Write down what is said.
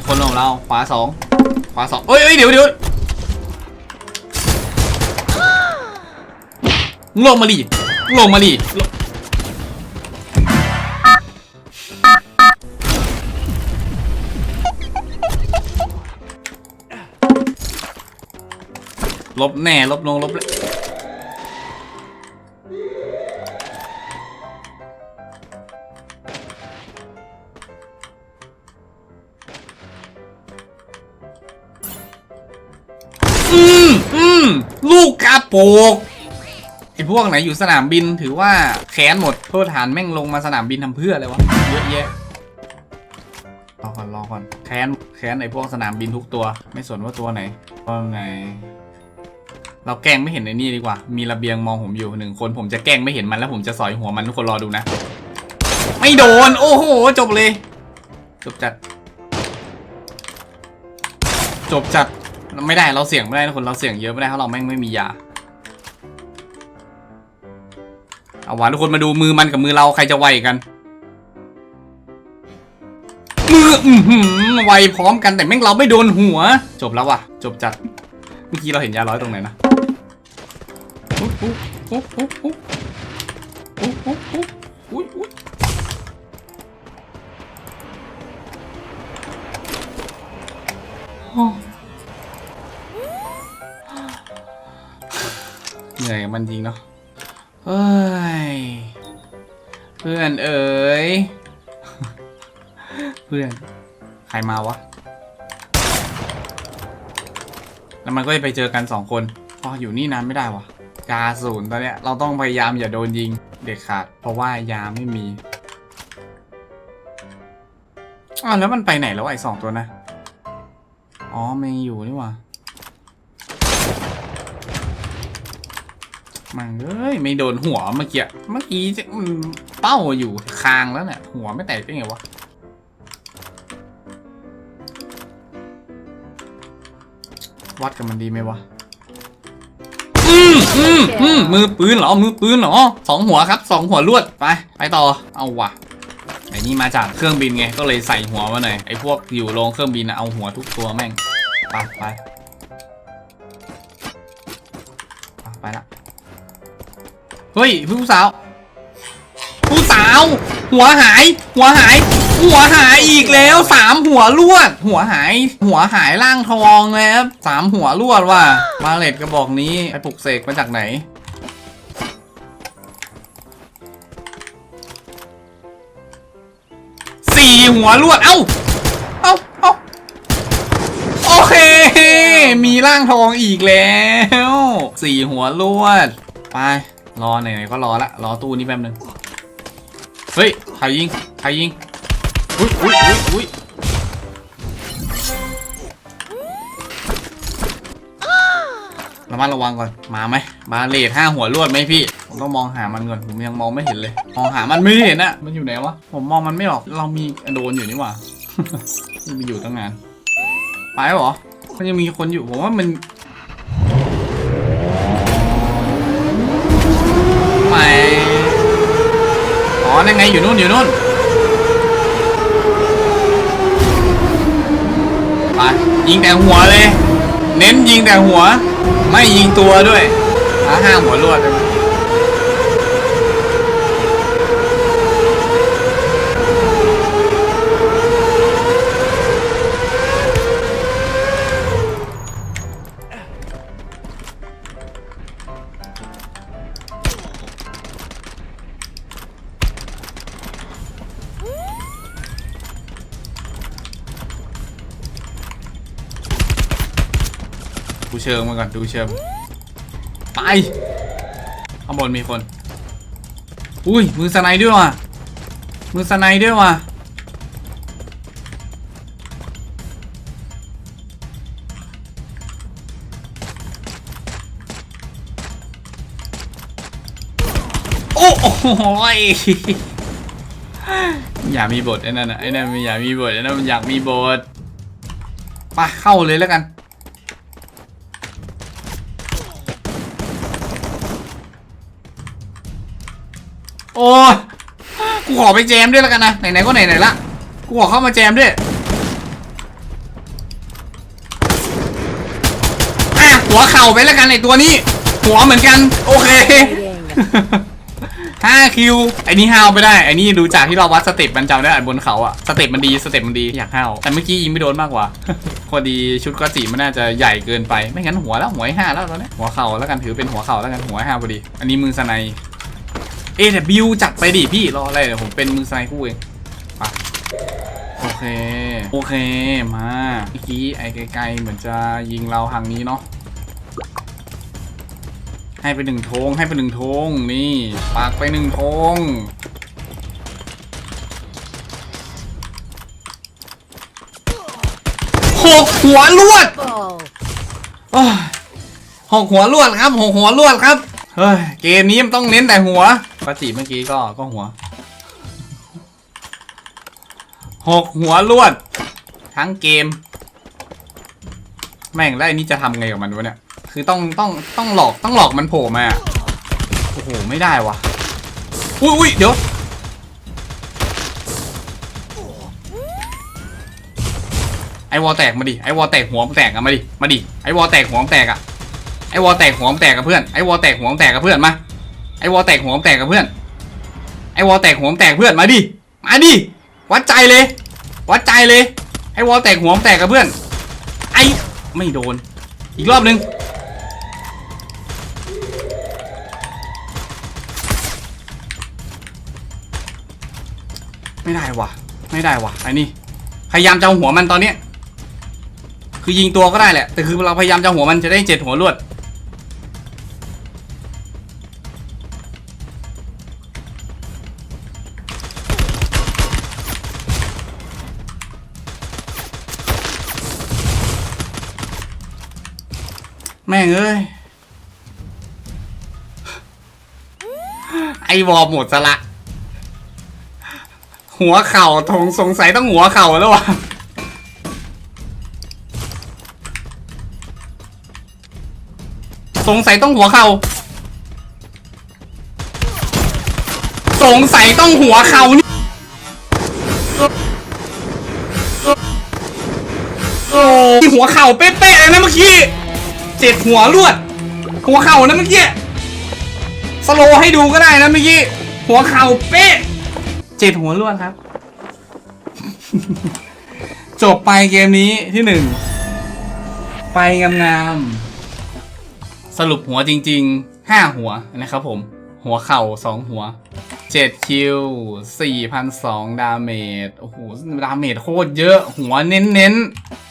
มีคนลงเราขวาสองขวาสองเอ้ยเอ้ยเดี๋ยวเดี๋ยวลงมาดิลงมาดิลงลบแน่ลบลงลบเลย ลูกกระโปกไอพวกไหนอยู่สนามบินถือว่าแค้นหมดโทษฐานแม่งลงมาสนามบินทำเพื่ออะไรวะเยอะแยะรอก่อนรอก่อนแค้นแค้นไอพวกสนามบินทุกตัว ไม่สนว่าตัวไหนว่าไงเราแกล้งไม่เห็นในนี่ดีกว่า มีระเบียงมองผมอยู่หนึ่งคนผมจะแกล้งไม่เห็นมันแล้วผมจะสอยหัวมันทุกคนรอดูนะ ไม่โดน โอ้โห จบเลย จบจัด จบจัด ไม่ได้เราเสี่ยงไม่ได้ทุกคนเราเสี่ยงเยอะไม่ได้เพราะเราแม่งไม่มียาเอาวะทุกคนมาดูมือมันกับมือเราใครจะไวกัน มืออืมไวพร้อมกันแต่แม่งเราไม่โดนหัว จบแล้ววะจบจัดเมื่อกี้เราเห็นยาร้อยตรงไหนนะโอ นื่อยกับมันจริงเนาะเฮ้ยเพื่อนเอ๋ยเพื่อน ใครมาวะ แล้วมันก็จะไปเจอกันสองคนพออยู่นี่นานไม่ได้วะยาศูนย์ตอนเนี้ยเราต้องพยายามอย่าโดนยิงเด็ดขาด เพราะว่ายาไม่มีอ้าวแล้วมันไปไหนแล้วไอ้สองตัวนะ อ๋อมันยังอยู่นี่ว่า มันเอ้ยไม่โดนหัวเมื่อกี้เมื่อกี้จะมันเป้าอยู่คางแล้วเนี่ยหัวไม่แตกได้ไงวะวัดกับมันดีไหมวะอืมอืมอืมมือปืนเหรอมือปืนเหรอสองหัวครับสองหัวลวดไปไปต่อเอาวะไอ้นี่มาจากเครื่องบินไงก็เลยใส่หัวมาหน่อยไอ้พวกอยู่โรงเครื่องบินอะเอาหัวทุกตัวแม่งไปไปไปไปละ เฮ้ยผู้สาว ผู้สาว หัวหาย หัวหาย หัวหายอีกแล้วสามหัวลวด หัวหาย หัวหายล่างทองแล้วสามหัวลวดว่ะมาเลตกระบอกนี้ไปปลุกเสกมาจากไหนสี่หัวลวด เอ้า เอ้าเอ้าโอเค มีร่างทองอีกแล้ว สี่หัวลวด ไป รอไหนๆก็รอละ รอตู้นี้แป๊บนึง เฮ้ย ใครยิง ใครยิง อุ้ยอุ้ยอุ้ยอุ้ยระมัดระวังก่อน มาไหมบาเลทห้าหัวลวดไหมพี่ ผมต้องมองหามันก่อน ผมยังมองไม่เห็นเลย มองหามันไม่เห็นอะมันอยู่ไหนวะ ผมมองมันไม่ออก เรามีโดนอยู่นี่หว่ามันไปอยู่ตั้งนาน ไปหรอ มันยังมีคนอยู่ ผมว่ามัน อ๋อ นั่นไงอยู่นู่นอยู่นู่น ไป ยิงแต่หัวเลย เน้นยิงแต่หัว ไม่ยิงตัวด้วยหาห้าหัวรวดเลย ดูเชิงมาก่อนดูเชิงไปข้างบนมีคน อุ้ยมือสไนด์ด้วยว่ะมือสไนด์ด้วยว่ะโอ้โหอย่ามีบทไอ้นั่นนะไอ้นั่นมันอย่ามีบทไอ้นั่นมันอยากมีบทไปเข้าเลยแล้วกัน โอ้ยกูขอไปแจมด้วยแล้วกันนะ ไหนๆก็ไหนๆละ กูขอเข้ามาแจมด้วยหัวเข่าไปแล้วกันไอตัวนี้ หัวเหมือนกัน โอเคห้าคิวไอนี้ห้าวไม่ได้ไอนี้ดูจากที่เราวัดสเต็ปมันจำได้บนเขาอะสเต็ปมันดีสเต็ปมันดีอยากห้าวแต่เมื่อกี้ยิงไม่โดนมากกว่าพอดีชุดก็สีมันน่าจะใหญ่เกินไป ไม่งั้นหัวแล้วหัวห้าแล้วตอนนี้หัวเข่าแล้วกันถือเป็นหัวเข่าแล้วกันหัวห้าพอดี อันนี้มือสไน เอแต่บิวจัดไปดิพี่รออะไรเดี๋ยวผมเป็นมือสไนคู่เองไปโอเค โอเคมาเมื่อกี้ไอ้ไกลๆเหมือนจะยิงเราทางนี้เนาะให้ไปหนึ่งธงให้ไปหนึ่งธงนี่ปากไปหนึ่งธงหกหัวลวดโอ้ยหกหัวลวดครับหกหัวลวดครับ เฮ้ย เกมนี้มันต้องเน้นแต่หัว ปาจิเมื่อกี้ก็ก็หัวหกหัวลวด ทั้งเกม แม่งแล้วไอ้นี่จะทำไงกับมันวะเนี่ย คือต้องต้องต้องหลอกต้องหลอกมันโผล่มาโอ้โหไม่ได้วะอุ้ยอุ้ยเดี๋ยวไอวอแตกมาดิไอวอแตกหัวแตกอะมาดิมาดิไอวอแตกหัวแตกอะไอวอแตกหัวแตกกับเพื่อนไอวอแตกหัวแตกกับเพื่อนมา ไอวอลแตกหัวมแตกกับเพื่อน ไอวอลแตกหัวมแตกเพื่อนมาดิ มาดิ วัดใจเลย วัดใจเลย ไอวอลแตกหัวมแตกกับเพื่อน ไอไม่โดน อีกรอบหนึ่งไม่ได้วะไม่ได้วะไอ้นี่ พยายามจะเอาหัวมันตอนเนี้ยคือยิงตัวก็ได้แหละ แต่คือเราพยายามจะเอาหัวมันจะได้เจ็ดหัวรวด แม่งเอ้ย ไอวอลหมดซะละ หัวเข่าทงสงสัยต้องหัวเข่าแล้ววะสงสัยต้องหัวเข่า สงสัยต้องหัวเข่านี่โอ้ที่หัวเข่าเป๊ะๆเลยนะเมื่อกี้ เจ็ดหัวลวด หัวเข่านะเมื่อกี้สโลให้ดูก็ได้นะเมื่อกี้หัวเข่าเป๊ะเจ็ดหัวล้วนครับ จบไปเกมนี้ที่หนึ่งไปงามๆสรุปหัวจริงๆห้าหัวนะครับผม หัวเข่าสองหัวเจ็ดคิวสี่พันสองดาเมจโอ้โหดาเมจโคตรเยอะหัวเน้นๆ